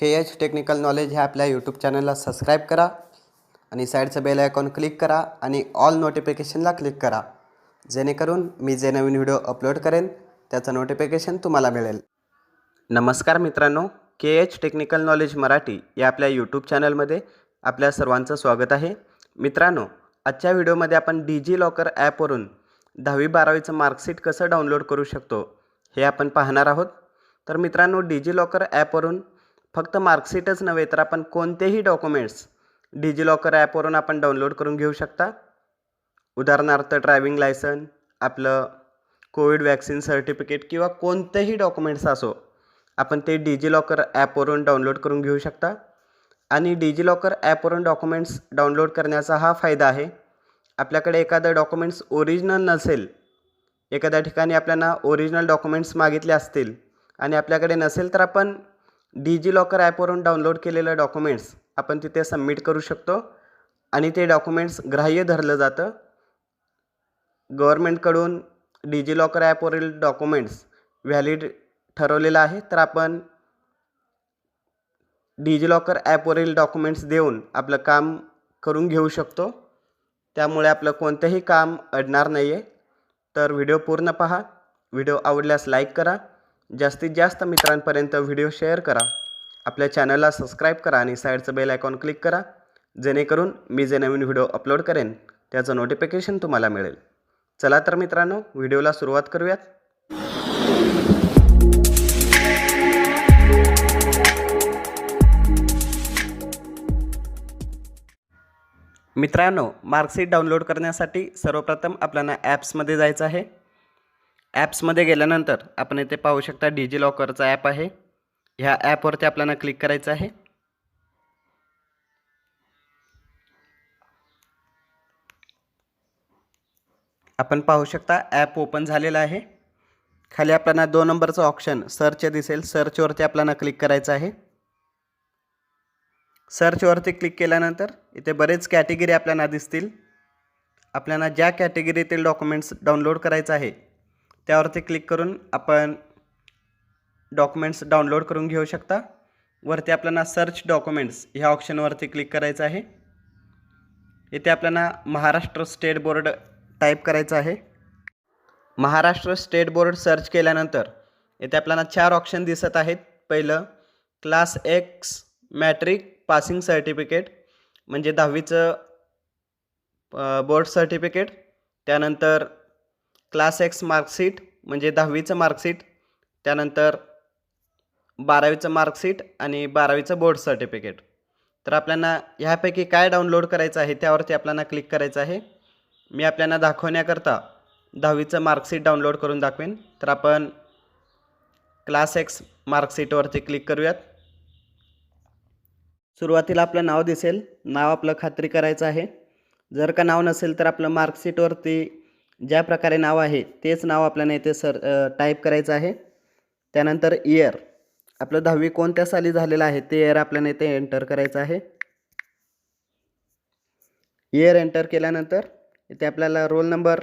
के H technical knowledge ह्या आपल्या YouTube चॅनलला सबस्क्राईब करा आणि साईडचं बेल आयकॉन क्लिक करा आणि ऑल नोटिफिकेशनला क्लिक करा. जेणेकरून मी जे नवीन व्हिडिओ अपलोड करेन त्याचं नोटिफिकेशन तुम्हाला मिळेल. नमस्कार मित्रांनो K H technical knowledge Marathi या आपल्या यूट्यूब चॅनलमध्ये आपल्या सर्वांचं स्वागत आहे. मित्रांनो आजच्या व्हिडिओमध्ये आपण डिजी लॉकर ॲपवरून दहावी बारावीचं मार्कशीट कसं डाउनलोड करू शकतो हे आपण पाहणार आहोत. तर मित्रांनो डिजी लॉकर ॲपवरून फक्त मार्कशीटच नव्हे तर आपण कोणतेही डॉक्युमेंट्स डिजिलॉकर ॲपवरून आपण डाउनलोड करून घेऊ शकता. उदाहरणार्थ ड्रायविंग लायसन आपलं कोविड वॅक्सिन सर्टिफिकेट किंवा कोणतेही डॉक्युमेंट्स असो आपण ते डिजिलॉकर ॲपवरून डाउनलोड करून घेऊ शकता. आणि डिजिलॉकर ॲपवरून डॉक्युमेंट्स डाउनलोड करण्याचा हा फायदा आहे आपल्याकडे एखादं डॉक्युमेंट्स ओरिजिनल नसेल एखाद्या ठिकाणी आपल्याला ओरिजिनल डॉक्युमेंट्स मागितले असतील आणि आपल्याकडे नसेल तर आपण डिजी लॉकर ॲपवरून डाउनलोड केलेलं डॉक्युमेंट्स आपण तिथे सबमिट करू शकतो आणि ते डॉक्युमेंट्स ग्राह्य धरलं जातं. गव्हर्मेंटकडून डिजी लॉकर ॲपवरील डॉक्युमेंट्स व्हॅलिड ठरवलेलं आहे तर आपण डिजी लॉकर ॲपवरील डॉक्युमेंट्स देऊन आपलं काम करून घेऊ शकतो. त्यामुळे आपलं कोणतंही काम अडणार नाही आहे तर व्हिडिओ पूर्ण पहा. व्हिडिओ आवडल्यास लाईक करा. जास्तीत जास्त मित्रांपर्यंत व्हिडिओ शेअर करा. आपल्या चॅनलला सबस्क्राईब करा आणि साईडचं बेल आयकॉन क्लिक करा. जेणेकरून मी जे नवीन व्हिडिओ अपलोड करेन त्याचं नोटिफिकेशन तुम्हाला मिळेल. चला तर मित्रांनो व्हिडिओला सुरुवात करूयात. मित्रांनो मार्कशीट डाउनलोड करण्यासाठी सर्वप्रथम आपल्याला ॲप्समध्ये जायचं आहे. ॲप्समध्ये गेल्यानंतर आपण इथे पाहू शकता डिजी लॉकरचा ॲप आहे. ह्या ॲपवरती आपल्याला क्लिक करायचं आहे. आपण पाहू शकता ॲप ओपन झालेला आहे. खाली आपल्याला दोन नंबरचं ऑप्शन सर्च दिसेल. सर्चवरती आपल्याला क्लिक करायचं आहे. सर्चवरती क्लिक केल्यानंतर इथे बरेच कॅटेगरी आपल्याला दिसतील. आपल्याला ज्या कॅटेगरीतील डॉक्युमेंट्स डाउनलोड करायचं आहे त्यावरती क्लिक करून आपण डॉक्युमेंट्स डाउनलोड करून घेऊ शकता. वरती आपल्याला सर्च डॉक्युमेंट्स ह्या ऑप्शनवरती क्लिक करायचं आहे. इथे आपल्याला महाराष्ट्र स्टेट बोर्ड टाईप करायचं आहे. महाराष्ट्र स्टेट बोर्ड सर्च केल्यानंतर इथे आपल्याला चार ऑप्शन दिसत आहेत. पहिलं class X matric passing certificate म्हणजे दहावीचं बोर्ड सर्टिफिकेट त्यानंतर क्लास एक्स मार्कशीट म्हणजे दहावीचं मार्कशीट त्यानंतर बारावीचं मार्कशीट आणि बारावीचं बोर्ड सर्टिफिकेट. तर आपल्याला ह्यापैकी काय डाउनलोड करायचं आहे त्यावरती आपल्याला क्लिक करायचं आहे. मी आपल्याला दाखवण्याकरता दहावीचं मार्कशीट डाउनलोड करून दाखवेन. तर आपण क्लास एक्स मार्कशीटवरती क्लिक करूयात. सुरुवातीला आपलं नाव दिसेल. नाव आपलं खात्री करायचं आहे. जर का नाव नसेल तर आपलं मार्कशीटवरती ज्या प्रकारे नाव आहे तेच नाव आपल्याला इथे सर टाईप करायचं आहे. त्यानंतर इयर आपलं दहावी कोणत्या साली झालेलं आहे ते इयर आपल्याला इथे एंटर करायचं आहे. इयर एंटर केल्यानंतर इथे आपल्याला रोल नंबर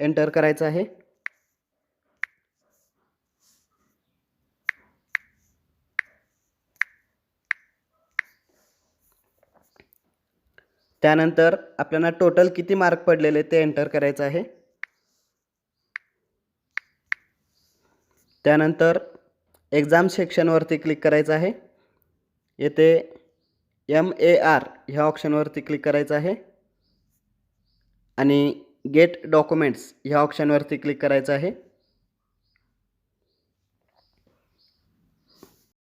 एंटर करायचा आहे. त्यानंतर आपल्याला टोटल किती मार्क पडलेले ते एंटर करायचं आहे? त्यानंतर एक्झाम सेक्शनवरती क्लिक करायचं आहे. येथे एम ए आर ह्या ऑप्शनवरती क्लिक करायचं आहे. आणि गेट डॉक्युमेंट्स ह्या ऑप्शनवरती क्लिक करायचं आहे.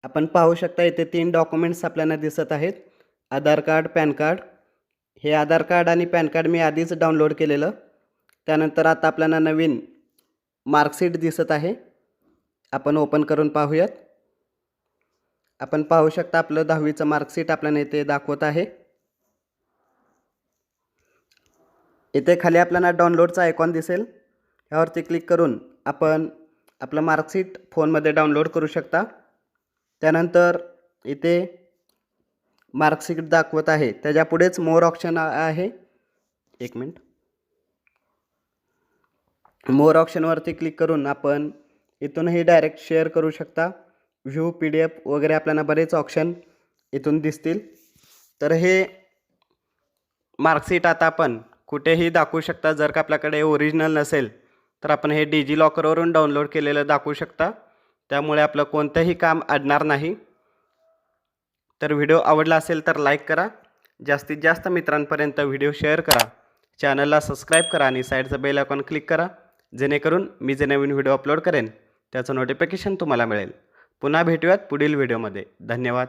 आपण पाहू शकता इथे तीन डॉक्युमेंट्स आपल्याला दिसत आहेत. आधार कार्ड पॅन कार्ड हे आधार कार्ड आणि पॅन कार्ड मी आधीच डाउनलोड केलेलं. त्यानंतर आता आपल्याला नवीन मार्कशीट दिसत आहे. आपण ओपन करून पाहूयात. आपण पाहू शकता आपलं दहावीचं मार्कशीट आपल्याला इथे दाखवत आहे. इथे खाली आपल्याला डाउनलोडचा आयकॉन दिसेल. ह्यावरती क्लिक करून आपण आपलं मार्कशीट फोनमध्ये डाउनलोड करू शकता. त्यानंतर इथे मार्कशीट दाखवत आहे. त्याच्या पुढेच मोर ऑप्शन आहे. एक मिनिट. मोर ऑप्शनवरती क्लिक करून आपण इथूनही डायरेक्ट शेअर करू शकता. व्ह्यू पी डी एफ वगैरे आपल्याला बरेच ऑप्शन इथून दिसतील. तर हे मार्कशीट आता आपण कुठेही दाखवू शकता. जर का आपल्याकडे ओरिजिनल नसेल तर आपण हे डिजी लॉकरवरून डाउनलोड केलेलं दाखवू शकता. त्यामुळे आपलं कोणतंही काम अडणार नाही. तर व्हिडिओ आवडला असेल तर लाईक करा. जास्तीत जास्त मित्रांपर्यंत व्हिडिओ शेअर करा. चॅनलला सबस्क्राईब करा आणि साईडचं बेल आयकॉन क्लिक करा. जेणेकरून मी जे नवीन व्हिडिओ अपलोड करेन त्याचं नोटिफिकेशन तुम्हाला मिळेल. पुन्हा भेटूयात पुढील व्हिडिओमध्ये. धन्यवाद.